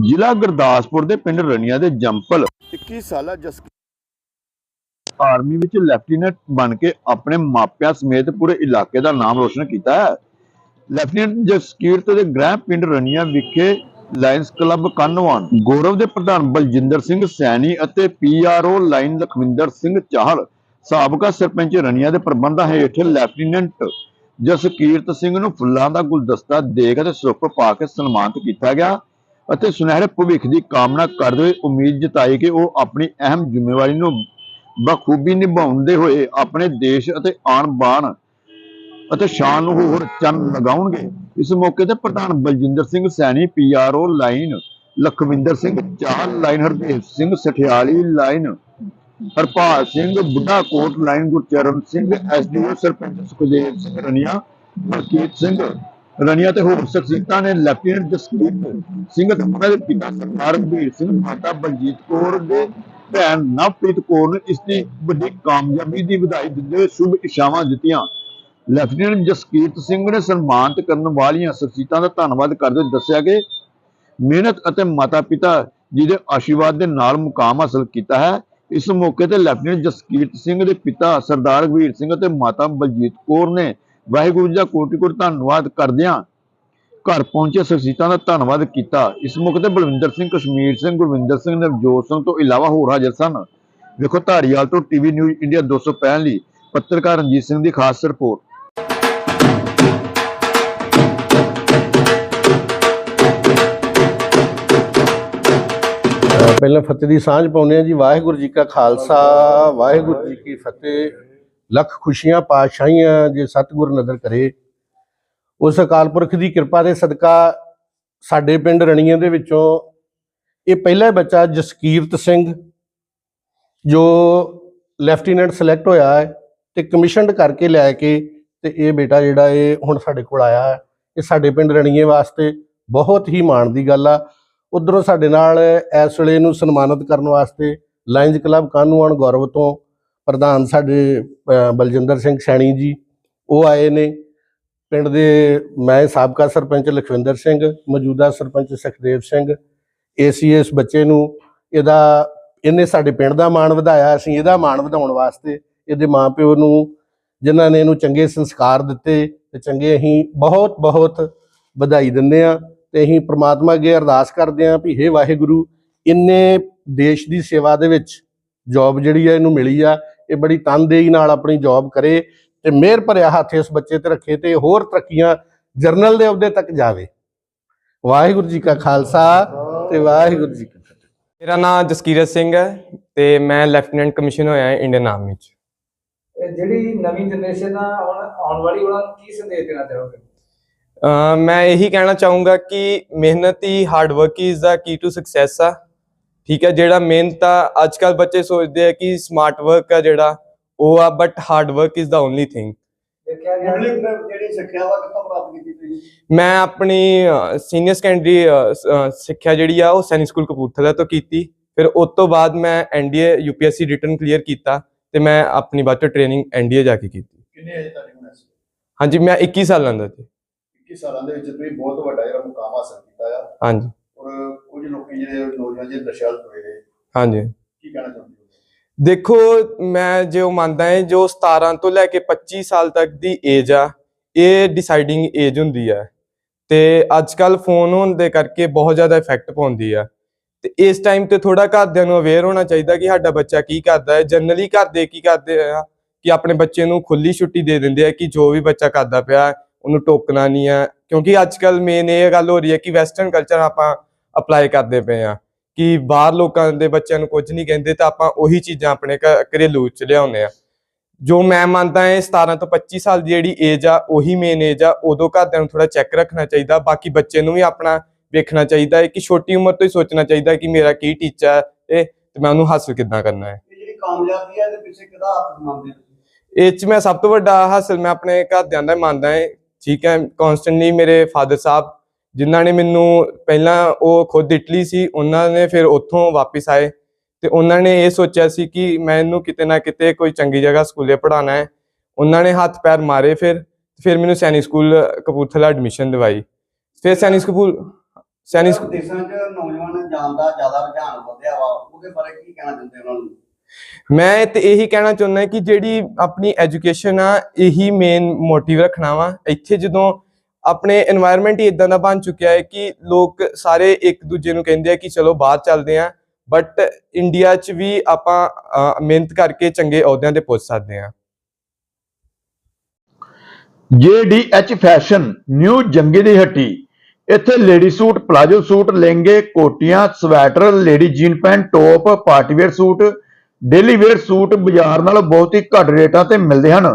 ਜ਼ਿਲ੍ਹਾ ਗੁਰਦਾਸਪੁਰ ਦੇ ਪਿੰਡ ਰਣੀਆਂ ਦੇ ਜੰਪਲ। 21 ਸਾਲਾ ਜਸ ਆਰਮੀ ਵਿੱਚ ਲੈਫਟੀਨੈਂਟ ਬਣ ਕੇ ਆਪਣੇ ਮਾਪਿਆਂ ਸਮੇਤ ਪੂਰੇ ਇਲਾਕੇ ਦਾ ਨਾਮ ਰੋਸ਼ਨ ਕੀਤਾ ਹੈ। ਲੈਫਟੀਨੈਂਟ ਜਸਕੀਰਤ ਦੇ ਗ੍ਰਹਿ ਪਿੰਡ ਰਣੀਆਂ ਵਿਖੇ ਲਾਇਨਸ ਕਲੱਬ ਕੰਨਵਾਨ ਗੌਰਵ ਦੇ ਪ੍ਰਧਾਨ ਬਲਜਿੰਦਰ ਸਿੰਘ ਸੈਣੀ ਅਤੇ ਪੀਆਰਓ ਲਾਈਨ ਲਖਵਿੰਦਰ ਸਿੰਘ ਚਾਹਲ ਸਾਬਕਾ ਸਰਪੰਚ ਰਣੀਆਂ ਦੇ ਪ੍ਰਬੰਧਾਂ ਹੇਠ ਲੈਫਟੀਨੈਂਟ ਜਸਕੀਰਤ ਸਿੰਘ ਨੂੰ ਫੁੱਲਾਂ ਦਾ ਗੁਲਦਸਤਾ ਦੇ ਕੇ ਸੁੱਖ ਪਾ ਕੇ ਸਨਮਾਨਿਤ ਕੀਤਾ ਗਿਆ। ਅਤੇ ਸੁਨਹਿਰੇ ਭਵਿੱਖ ਦੀ ਕਾਮਨਾ ਕਰਦੇ ਹੋਏ ਉਮੀਦ ਜਤਾਈ ਕਿ ਉਹ ਆਪਣੀ ਅਹਿਮ ਜ਼ਿੰਮੇਵਾਰੀ ਨੂੰ ਬਖੂਬੀ ਨਿਭਾਉਂਦੇ ਹੋਏ ਆਪਣੇ ਦੇਸ਼ ਅਤੇ ਆਣ ਬਾਣ ਅਤੇ ਸ਼ਾਨ ਨੂੰ ਹੋਰ ਚੰਨ ਲਗਾਉਣਗੇ। ਇਸ ਮੌਕੇ ਤੇ ਪ੍ਰਧਾਨ Baljinder Singh Saini PRO lion, Lakhwinder Singh Chahal lion Hardev Singh Sathiali lion, Harpal Singh Budha Kot lion, Gurcharan Singh SDO sarpanch Sukhdev Singh Rania, Malkit Singh Rania ਤੇ ਹੋਰ ਸ਼ਖਸੀਅਤਾਂ ਨੇ ਲੈਫਟੀਨੈਂਟ ਜਸਕੀਰਤ ਸਿੰਘ ਤੇ ਦੇ ਪਿਤਾ ਸਰਦਾਰ ਰਘਬੀਰ ਸਿੰਘ, ਮਾਤਾ ਬਲਜੀਤ ਕੌਰ ਦੇ ਭੈਣ ਨਵਪ੍ਰੀਤ ਕੌਰ ਨੂੰ ਇਸ ਦੀ ਵੱਡੀ ਕਾਮਯਾਬੀ ਦੀ ਵਧਾਈ ਦਿੰਦੇ ਹੋਏ ਸ਼ੁਭ ਇਸ਼ਾਵਾਂ ਦਿੱਤੀਆਂ। ਲੈਫਟੀਨੈਂਟ ਜਸਕੀਰਤ ਸਿੰਘ ਨੇ ਸਨਮਾਨਿਤ ਕਰਨ ਵਾਲੀਆਂ ਸ਼ਖਸੀਅਤਾਂ ਦਾ ਧੰਨਵਾਦ ਕਰਦੇ ਹੋਏ ਦੱਸਿਆ ਕਿ ਮਿਹਨਤ ਅਤੇ ਮਾਤਾ-ਪਿਤਾ ਜੀ ਦੇ ਆਸ਼ੀਰਵਾਦ ਦੇ ਨਾਲ ਮੁਕਾਮ ਹਾਸਲ ਕੀਤਾ ਹੈ। ਇਸ ਮੌਕੇ ਤੇ ਲੈਫਟੀਨੈਂਟ ਜਸਕੀਰਤ ਸਿੰਘ ਦੇ ਪਿਤਾ ਸਰਦਾਰ ਰਘਵੀਰ ਸਿੰਘ ਅਤੇ ਮਾਤਾ ਬਲਜੀਤ ਕੌਰ ਨੇ ਵਾਹਿਗੁਰੂ ਜੀ ਦਾ ਕੋਟਿ-ਕੋਟਿ ਧੰਨਵਾਦ ਕਰਦਿਆਂ ਘਰ ਪਹੁੰਚੇ ਸ਼ਖਸੀਅਤਾਂ ਦਾ ਧੰਨਵਾਦ ਕੀਤਾ। ਇਸ ਮੌਕੇ ਤੇ ਬਲਵਿੰਦਰ ਸਿੰਘ, ਕਸ਼ਮੀਰ ਸਿੰਘ, ਗੁਰਵਿੰਦਰ ਸਿੰਘ, ਨਵਜੋਤ ਸਿੰਘ ਤੋਂ ਇਲਾਵਾ ਹੋਰ ਹਾਜ਼ਰ ਸਨ। ਵੇਖੋ ਧਾਰੀਵਾਲ ਤੋਂ ਟੀਵੀ ਨਿਊਜ਼ ਇੰਡੀਆ 265 ਲਈ ਪੱਤਰਕਾਰ ਰਣਜੀਤ ਸਿੰਘ ਦੀ ਖਾਸ ਰਿਪੋਰਟ। ਪਹਿਲਾਂ ਫਤਿਹ ਦੀ ਸਾਂਝ ਪਾਉਂਦੇ ਆ ਜੀ। ਵਾਹਿਗੁਰੂ ਜੀ ਕਾ ਖਾਲਸਾ, ਵਾਹਿਗੁਰੂ ਜੀ ਕੀ ਫਤਿਹ। ਲੱਖ ਖੁਸ਼ੀਆਂ, ਪਾਤਸ਼ਾਹੀਆਂ ਜੇ ਸਤਿਗੁਰ ਨਜ਼ਰ ਕਰੇ, ਉਸ ਅਕਾਲ ਪੁਰਖ ਦੀ ਕਿਰਪਾ ਦੇ ਸਦਕਾ ਸਾਡੇ ਪਿੰਡ ਰਣੀਆਂ ਦੇ ਵਿੱਚੋਂ ਇਹ ਪਹਿਲਾ ਬੱਚਾ ਜਸਕੀਰਤ ਸਿੰਘ, ਜੋ ਲੈਫਟੀਨੈਂਟ ਸਿਲੈਕਟ ਹੋਇਆ ਹੈ ਤੇ ਕਮਿਸ਼ਨਡ ਕਰਕੇ ਲੈ ਕੇ ਤੇ ਇਹ ਬੇਟਾ ਜਿਹੜਾ ਇਹ ਹੁਣ ਸਾਡੇ ਕੋਲ ਆਇਆ ਹੈ, ਇਹ ਸਾਡੇ ਪਿੰਡ ਰਣੀਏ ਵਾਸਤੇ ਬਹੁਤ ਹੀ ਮਾਣ ਦੀ ਗੱਲ ਆ। ਉਧਰੋਂ ਸਾਡੇ ਨਾਲ ਇਸ ਵੇਲੇ ਨੂੰ ਸਨਮਾਨਿਤ ਕਰਨ ਵਾਸਤੇ ਲਾਇਨਜ਼ ਕਲੱਬ ਕਾਨੂੰਨ ਗੌਰਵ ਤੋਂ ਪ੍ਰਧਾਨ ਸਾਡੇ ਬਲਜਿੰਦਰ ਸਿੰਘ ਸੈਣੀ ਜੀ, ਉਹ ਆਏ ਨੇ। ਪਿੰਡ ਦੇ ਮੈਂ ਸਾਬਕਾ ਸਰਪੰਚ ਲਖਵਿੰਦਰ ਸਿੰਘ, ਮੌਜੂਦਾ ਸਰਪੰਚ ਸੁਖਦੇਵ ਸਿੰਘ, ਏਸੀਐਸ ਬੱਚੇ ਨੂੰ ਇਹਦਾ, ਇਹਨੇ ਸਾਡੇ ਪਿੰਡ ਦਾ ਮਾਣ ਵਧਾਇਆ, ਅਸੀਂ ਇਹਦਾ ਮਾਣ ਵਧਾਉਣ ਵਾਸਤੇ ਇਹਦੇ ਮਾਪਿਓ ਨੂੰ, ਜਿਨ੍ਹਾਂ ਨੇ ਇਹਨੂੰ ਚੰਗੇ ਸੰਸਕਾਰ ਦਿੱਤੇ ਤੇ ਚੰਗੇ ਅਸੀਂ ਬਹੁਤ ਬਹੁਤ ਵਧਾਈ ਦਿੰਦੇ ਆ ਤੇ ਅਸੀਂ ਪ੍ਰਮਾਤਮਾ ਅੱਗੇ ਅਰਦਾਸ ਕਰਦੇ ਹਾਂ ਵੀ ਹੇ ਵਾਹਿਗੁਰੂ, ਇੰਨੇ ਦੇਸ਼ ਦੀ ਸੇਵਾ ਦੇ ਵਿੱਚ ਜੌਬ ਜਿਹੜੀ ਆ, ਇਹਨੂੰ ਮਿਲੀ ਆ ਇਹ ਬੜੀ ਤਨਦੇਹੀ ਨਾਲ ਆਪਣੀ ਜੌਬ ਕਰੇ ਤੇ ਮਿਹਰ ਭਰਿਆ ਹੱਥ ਇਸ ਬੱਚੇ ਤੇ ਰੱਖੇ ਤੇ ਹੋਰ ਤਰੱਕੀਆਂ ਜਰਨਲ ਦੇ ਅਹੁਦੇ ਤੱਕ ਜਾਵੇ। ਵਾਹਿਗੁਰੂ ਜੀ ਕਾ ਖਾਲਸਾ ਤੇ ਵਾਹਿਗੁਰੂ ਜੀ ਕੀ ਫਤਿਹ। ਮੇਰਾ ਨਾਮ ਜਸਕੀਰਤ ਸਿੰਘ ਹੈ ਤੇ ਮੈਂ ਲੈਫਟੀਨੈਂਟ ਕਮਿਸ਼ਨ ਹੋਇਆ ਹਾਂ ਇੰਡੀਅਨ ਆਰਮੀ ਚ। ਇਹ ਜਿਹੜੀ ਨਵੀਂ ਜਨਰੇਸ਼ਨ ਆ ਹੁਣ ਆਉਣ ਵਾਲੀ ਉਹਨਾਂ ਨੂੰ ਕੀ ਸੰਦੇਸ਼ ਦੇਣਾ ਚਾਹੋਗੇ? ਮੈਂ ਇਹੀ ਕਹਿਣਾ ਚਾਹੂੰਗਾ ਕਿ ਮਿਹਨਤ ਹੀ hard work is the key to success ਆ। ਠੀਕ ਹੈ ਜਿਹੜਾ ਮਿਹਨਤ ਆ ਅੱਜ ਕੱਲ ਬੱਚੇ ਸੋਚਦੇ ਆ ਕਿ ਸਮਾਰਟ ਵਰਕ ਆ ਜਿਹੜਾ ਉਹ ਆ but hard work is the only thing ਮੈਂ ਆਪਣੀ ਸੀਨੀਅਰ ਸੈਕੰਡਰੀ ਸਿੱਖਿਆ ਜਿਹੜੀ ਆ ਉਹ ਸੈਨਿਕ ਸਕੂਲ ਕਪੂਰਥਲਾ ਤੋਂ ਕੀਤੀ। ਫਿਰ ਉਸ ਤੋਂ ਬਾਅਦ ਮੈਂ ਐਨਡੀਏ ਯੂਪੀਐਸਸੀ ਰਿਟਰਨ ਕਲੀਅਰ ਕੀਤਾ ਤੇ ਮੈਂ ਆਪਣੀ ਬਾਅਦ ਚ ਟ੍ਰੇਨਿੰਗ ਐਨਡੀਏ ਜਾ ਕੇ ਕੀਤੀ। ਕਿੰਨੇ ਅਜੇ ਹਾਂਜੀ ਮੈਂ 21 ਸਾਲਾਂ ਦਾ ਸੀ। 21 ਸਾਲਾਂ ਦੇ ਵਿੱਚ ਤੁਸੀਂ ਬਹੁਤ ਵੱਡਾ ਜਿਹੜਾ ਮੁਕਾਮ ਹਾਸਲ ਕੀਤਾ ਆ। ਹਾਂਜੀ। ਔਰ ਕੁਝ ਲੋਕੀ ਜਿਹੜੇ ਨੌਜਵਾਨ ਜਿਹੜੇ ਨਸ਼ਿਆਂ ਵੱਲ ਤੁਰੇ ਨੇ ਹਾਂਜੀ। ਕੀ ਕਹਿਣਾ ਚਾਹੁੰਦੇ ਹੋ? ਦੇਖੋ ਮੈਂ ਜੋ ਮੰਨਦਾ ਹਾਂ ਜੋ 17 ਤੋਂ ਲੈ ਕੇ 25 ਸਾਲ ਤੱਕ ਦੀ ਏਜ ਆ ਇਹ ਡਿਸਾਈਡਿੰਗ ਏਜ ਹੁੰਦੀ ਆ। ਤੇ ਅੱਜ ਕੱਲ ਫੋਨ ਹੋਣ ਦੇ ਕਰਕੇ ਬਹੁਤ ਜ਼ਿਆਦਾ ਇਫੈਕਟ ਪਾਉਂਦੀ ਆ। ਤੇ ਇਸ ਟਾਈਮ ਤੇ ਥੋੜਾ ਘਰਦਿਆਂ ਨੂੰ ਅਵੇਅਰ ਹੋਣਾ ਚਾਹੀਦਾ ਕਿ ਸਾਡਾ ਬੱਚਾ ਕੀ ਕਰਦਾ ਹੈ ਜਨਰਲੀ ਘਰ ਦੇ ਕੀ ਕਰਦੇ ਆ? ਕਿ ਆਪਣੇ ਬੱਚੇ ਨੂੰ ਖੁੱਲੀ ਛੁੱਟੀ ਦੇ ਦਿੰਦੇ ਆ ਕਿ ਜੋ ਵੀ ਬੱਚਾ ਕਰਦਾ ਪਿਆ ਉਹਨੂੰ ਟੋਕਣਾ ਨਹੀਂ ਆ। ਕਿਉਂਕਿ ਅੱਜ ਕੱਲ ਮੇਨ ਇਹ ਗੱਲ ਹੋ ਰਹੀ ਹੈ ਕਿ ਵੈਸਟਰਨ ਕਲਚਰ ਆਪਾਂ ਅਪਲਾਈ ਕਰਦੇ ਪਏ ਆ ਕਿ ਬਾਹਰ ਲੋਕਾਂ ਦੇ ਬੱਚਿਆਂ ਨੂੰ ਕੁਝ ਨਹੀਂ ਕਹਿੰਦੇ ਤਾਂ ਆਪਾਂ ਉਹੀ ਚੀਜ਼ਾਂ ਆਪਣੇ ਘਰੇਲੂ ਚ ਲਿਆਉਂਦੇ ਆ ਜੋ ਮੈਂ ਮੰਨਦਾ ਹਾਂ 17 ਤੋਂ 25 ਸਾਲ ਦੀ ਜਿਹੜੀ ਏਜ ਆ ਉਹੀ ਮੇਨ ਏਜ ਆ ਉਦੋਂ ਘਰਦਿਆਂ ਨੂੰ ਥੋੜਾ ਚੈੱਕ ਰੱਖਣਾ ਚਾਹੀਦਾ ਬਾਕੀ ਬੱਚੇ ਨੂੰ ਵੀ ਆਪਣਾ ਵੇਖਣਾ ਚਾਹੀਦਾ ਹੈ ਕਿ ਛੋਟੀ ਉਮਰ ਤੋਂ ਹੀ ਸੋਚਣਾ ਚਾਹੀਦਾ ਕਿ ਮੇਰਾ ਕੀ ਟੀਚਾ ਹੈ ਤੇ ਮੈਂ ਉਹਨੂੰ ਹਾਸਲ ਕਿੱਦਾਂ ਕਰਨਾ ਹੈ। ਇਹ ਜਿਹੜੀ ਕਾਮਯਾਬੀ ਹੈ ਇਹਦੇ ਪਿੱਛੇ ਕਿਹਦਾ ਹੱਥ ਮੰਨਦੇ ਹੋ ਇਹ ਚ ਮੈਂ ਸਭ ਤੋਂ ਵੱਡਾ ਹਾਸਲ ਮੈਂ ਆਪਣੇ ਘਰਦਿਆਂ ਦਾ ਮੰਨਦਾ ਹਾਂ ਠੀਕ ਹੈ ਕਨਸਟੈਂਟਲੀ ਮੇਰੇ ਫਾਦਰ ਸਾਹਿਬ ਜਿਨ੍ਹਾਂ ਨੇ ਮੈਨੂੰ ਪਹਿਲਾਂ ਉਹ ਖੁਦ ਇਟਲੀ ਸੀ ਉਹਨਾਂ ਨੇ ਫਿਰ ਉੱਥੋਂ ਵਾਪਸ ਆਏ ਤੇ ਉਹਨਾਂ ਨੇ ਇਹ ਸੋਚਿਆ ਸੀ ਕਿ ਮੈਂ ਇਹਨੂੰ ਕਿਤੇ ਨਾ ਕਿਤੇ ਕੋਈ ਚੰਗੀ ਜਗ੍ਹਾ ਸਕੂਲੇ ਪੜਾਉਣਾ ਹੈ। ਉਹਨਾਂ ਨੇ ਹੱਥ ਪੈਰ ਮਾਰੇ ਫਿਰ ਫਿਰ ਮੈਨੂੰ ਸੈਨਿਕ ਸਕੂਲ ਕਪੂਰਥਲਾ ਐਡਮਿਸ਼ਨ ਦਿਵਾਈ। ਫਿਰ ਸੈਨਿਕ ਸਕੂਲ ਸੈਨਿਕ ਦੇਸ਼ਾਂ 'ਚ ਨੌਜਵਾਨ ਜਾਣ ਦਾ ਜ਼ਿਆਦਾ ਰੁਝਾਨ ਵਧਿਆ ਵਾ ਉਹਦੇ ਬਾਰੇ ਕੀ ਕਹਿਣਾ ਚਾਹੁੰਦੇ ਉਹਨਾਂ ਨੂੰ? ਮੈਂ ਤੇ ਇਹੀ ਕਹਿਣਾ ਚਾਹੁੰਦਾ ਕਿ ਜਿਹੜੀ ਆਪਣੀ ਐਜੂਕੇਸ਼ਨ ਆ ਇਹੀ ਮੇਨ ਮੋਟਿਵ ਰੱਖਣਾ ਵਾ। ਇੱਥੇ ਜਦੋਂ ਆਪਣੇ এনवायरमेंट ਹੀ ਇਦਾਂ ਦਾ ਬਣ ਚੁੱਕਿਆ ਹੈ ਕਿ ਲੋਕ ਸਾਰੇ ਇੱਕ ਦੂਜੇ ਨੂੰ ਕਹਿੰਦੇ ਆ ਕਿ ਚਲੋ ਬਾਹਰ ਚੱਲਦੇ ਆ ਬਟ ਇੰਡੀਆ 'ਚ ਵੀ ਆਪਾਂ ਮਿਹਨਤ ਕਰਕੇ ਚੰਗੇ ਅਹੁਦਿਆਂ ਤੇ ਪਹੁੰਚ ਸਕਦੇ ਆ JDH ਫੈਸ਼ਨ, ਨਿਊ ਜੰਗੀ ਦੀ ਹੱਟੀ, ਇੱਥੇ ਲੇਡੀ ਸੂਟ, ਪਲਾਜੋ ਸੂਟ, ਲਹਿੰਗੇ, ਕੋਟੀਆਂ, sweater, lady jean pant, top, party wear suit, daily wear suit ਬਾਜ਼ਾਰ ਨਾਲੋਂ ਬਹੁਤ ਹੀ ਘੱਟ ਰੇਟਾਂ ਤੇ ਮਿਲਦੇ ਹਨ।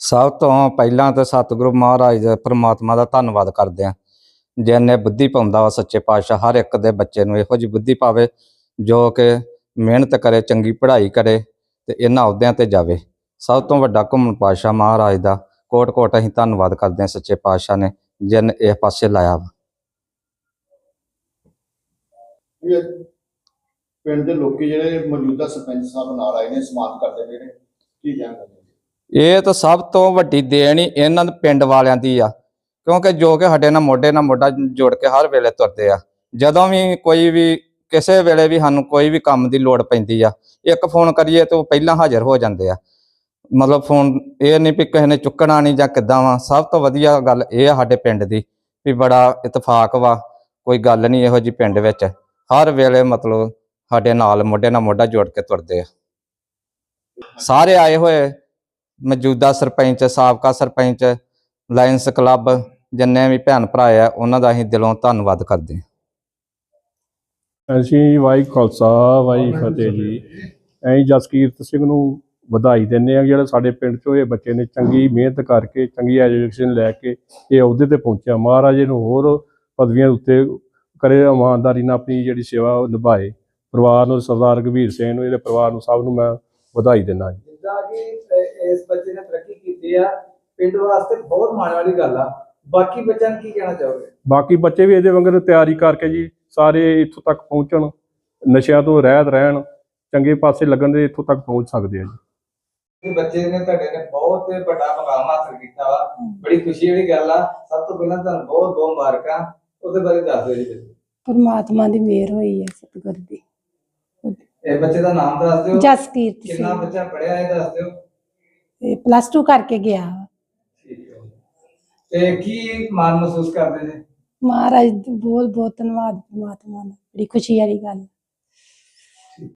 ਸਭ ਤੋਂ ਪਹਿਲਾਂ ਤਾਂ ਸਤਿਗੁਰੂ ਮਹਾਰਾਜ ਦੇ ਪ੍ਰਮਾਤਮਾ ਦਾ ਧੰਨਵਾਦ ਕਰਦੇ ਆ ਜਿਹਨੇ ਬੁੱਧੀ ਪਾਉਂਦਾ ਵਾ ਸੱਚੇ ਪਾਤਸ਼ਾਹ, ਹਰ ਇੱਕ ਦੇ ਬੱਚੇ ਨੂੰ ਇਹੋ ਜਿਹੀ ਬੁੱਧੀ ਪਾਵੇ, ਜੋ ਕਿ ਮਿਹਨਤ ਕਰੇ, ਚੰਗੀ ਪੜ੍ਹਾਈ ਕਰੇ ਤੇ ਇਹਨਾਂ ਅਹੁਦਿਆਂ ਤੇ ਜਾਵੇ। ਸਭ ਤੋਂ ਵੱਡਾ ਘੁੰਮਣ ਪਾਤਸ਼ਾਹ ਮਹਾਰਾਜ ਦਾ ਕੋਟ ਕੋਟ ਅਸੀਂ ਧੰਨਵਾਦ ਕਰਦੇ ਆ ਸੱਚੇ ਪਾਤਸ਼ਾਹ ਨੇ ਜਿਨ ਇਹ ਪਾਸੇ ਲਾਇਆ ਵਾ। ਪਿੰਡ ਦੇ ਲੋਕੀ ਜਿਹੜੇ ਮੌਜੂਦਾ ਸਰਪੰਚ ਸਾਹਿਬ ਨਾਲ ਆਏ ਨੇ ਸਮਾਨ ਕਰਦੇ ਪਏ ਨੇ। ਕੀ ਜਾਣਕਾਰੀ ਇਹ ਤਾਂ ਸਭ ਤੋਂ ਵੱਡੀ ਦੇਣ ਹੀ ਇਹਨਾਂ ਪਿੰਡ ਵਾਲਿਆਂ ਦੀ ਆ। ਕਿਉਂਕਿ ਜੋ ਕਿ ਸਾਡੇ ਨਾਲ ਮੋਢੇ ਨਾਲ ਮੋਢਾ ਜੋੜ ਕੇ ਹਰ ਵੇਲੇ ਤੁਰਦੇ ਆ। ਜਦੋਂ ਵੀ ਕੋਈ ਵੀ, ਕਿਸੇ ਵੇਲੇ ਵੀ ਸਾਨੂੰ ਕੋਈ ਵੀ ਕੰਮ ਦੀ ਲੋੜ ਪੈਂਦੀ ਆ, ਇੱਕ ਫੋਨ ਕਰੀਏ ਤਾਂ ਉਹ ਪਹਿਲਾਂ ਹਾਜ਼ਰ ਹੋ ਜਾਂਦੇ ਆ। ਮਤਲਬ ਫੋਨ ਇਹ ਨਹੀਂ ਵੀ ਕਿਸੇ ਨੇ ਚੁੱਕਣਾ ਨਹੀਂ ਜਾਂ ਕਿੱਦਾਂ ਵਾ, ਸਭ ਤੋਂ ਵਧੀਆ ਗੱਲ ਇਹ ਆ ਸਾਡੇ ਪਿੰਡ ਦੀ ਵੀ ਬੜਾ ਇਤਫਾਕ ਵਾ, ਕੋਈ ਗੱਲ ਨਹੀਂ ਇਹੋ ਜੀ ਪਿੰਡ ਵਿੱਚ। ਹਰ ਵੇਲੇ ਮਤਲਬ ਸਾਡੇ ਨਾਲ ਮੋਢੇ ਨਾਲ ਮੋਢਾ ਜੋੜ ਕੇ ਤੁਰਦੇ ਆ। ਸਾਰੇ ਆਏ ਹੋਏ ਮੌਜੂਦਾ ਸਰਪੰਚ ਸਾਬਕਾ ਸਰਪੰਚ ਲਾਇਨਸ ਕਲੱਬ ਜਿੰਨੇ ਵੀ ਭੈਣ ਭਰਾ ਆ ਉਹਨਾਂ ਦਾ ਅਸੀਂ ਦਿਲੋਂ ਧੰਨਵਾਦ ਕਰਦੇ ਹਾਂ। ਅਸੀਂ ਵਾਈ ਖਾਲਸਾ ਵਾਈ ਫਤਿਹ ਜੀ। ਐਂ ਜਸਕੀਰਤ ਸਿੰਘ ਨੂੰ ਵਧਾਈ ਦਿੰਦੇ ਆ ਜਿਹੜਾ ਸਾਡੇ ਪਿੰਡ ਚੋਂ ਇਹ ਬੱਚੇ ਨੇ ਚੰਗੀ ਮਿਹਨਤ ਕਰਕੇ ਚੰਗੀ ਐਜੂਕੇਸ਼ਨ ਲੈ ਕੇ ਇਹ ਅਹੁਦੇ ਤੇ ਪਹੁੰਚਿਆ। ਮਹਾਰਾਜ ਨੂੰ ਹੋਰ ਪਦਵੀਆਂ ਉੱਤੇ ਕਰੇ ਇਮਾਨਦਾਰੀ ਨਾਲ ਆਪਣੀ ਜਿਹੜੀ ਸੇਵਾ ਉਹ ਨਿਭਾਏ। ਪਰਿਵਾਰ ਨੂੰ ਸਰਦਾਰ ਰਘਵੀਰ ਸਿੰਘ ਨੂੰ ਇਹਦੇ ਪਰਿਵਾਰ ਨੂੰ ਸਭ ਨੂੰ ਮੈਂ ਵਧਾਈ ਦਿੰਦਾ ਜੀ। ਜਿੱਦਾਂ ਕਿ ਇਸ ਬੱਚੇ ਨੇ ਤਰੱਕੀ ਕੀਤੀ ਆ ਪਿੰਡ ਵਾਸਤੇ ਬਹੁਤ ਮਾਣ ਵਾਲੀ ਗੱਲ ਆ। ਬਾਕੀ ਬੱਚਿਆਂ ਨੂੰ ਕੀ ਕਹਿਣਾ ਚਾਹੋਗੇ? ਬਾਕੀ ਬੱਚੇ ਵੀ ਇਹਦੇ ਵਾਂਗਰ ਤਿਆਰੀ ਕਰਕੇ ਜੀ ਸਾਰੇ ਇੱਥੋਂ ਤੱਕ ਪਹੁੰਚਣ ਨਸ਼ਿਆਂ ਤੋਂ ਰਹਿਤ ਰਹਿਣ ਚੰਗੇ ਪਾਸੇ ਲੱਗਣ ਦੇ ਇੱਥੋਂ ਤੱਕ ਪਹੁੰਚ ਸਕਦੇ ਆ ਜੀ। ਬੱਚੇ ਨੇ ਤੁਹਾਡੇ ਨੇ ਬਹੁਤ ਵੱਡਾ ਮੁਕਾਮ ਹਾਸਲ ਕੀਤਾ ਵਾ। ਬੜੀ ਖੁਸ਼ੀ ਵਾਲੀ ਗੱਲ ਆ। ਸਭ ਤੋਂ ਪਹਿਲਾਂ ਤੁਹਾਨੂੰ ਬਹੁਤ ਬਹੁਤ ਮੁਬਾਰਕਾਂ। ਉਹਦੇ ਬਾਰੇ ਦੱਸ ਦਿਓ ਜੀ। ਪਰਮਾਤਮਾ ਦੀ ਮਿਹਰ ਹੋਈ ਹੈ ਸਤਿਗੁਰ ਦੀ। ਇਹ ਬੱਚੇ ਦਾ ਨਾਮ ਦੱਸ ਦਿਓ। ਜਸਕੀਰਤ ਕਿੰਨਾ ਸਿੰਘ। ਬੱਚਾ ਪੜਿਆ ਹੈ ਦੱਸ ਦਿਓ। ਇਹ ਪਲੱਸ 2 ਕਰਕੇ ਗਿਆ। ਵਾ। ਠੀਕ ਹੈ। ਤੇ ਕੀ ਮਾਣ ਮਹਿਸੂਸ ਕਰਦੇ ਨੇ? ਮਹਾਰਾਜ ਦਾ ਬਹੁਤ ਬਹੁਤ ਧੰਨਵਾਦ ਪਰਮਾਤਮਾ ਦਾ। ਬੜੀ ਖੁਸ਼ੀ ਵਾਲੀ ਗੱਲ।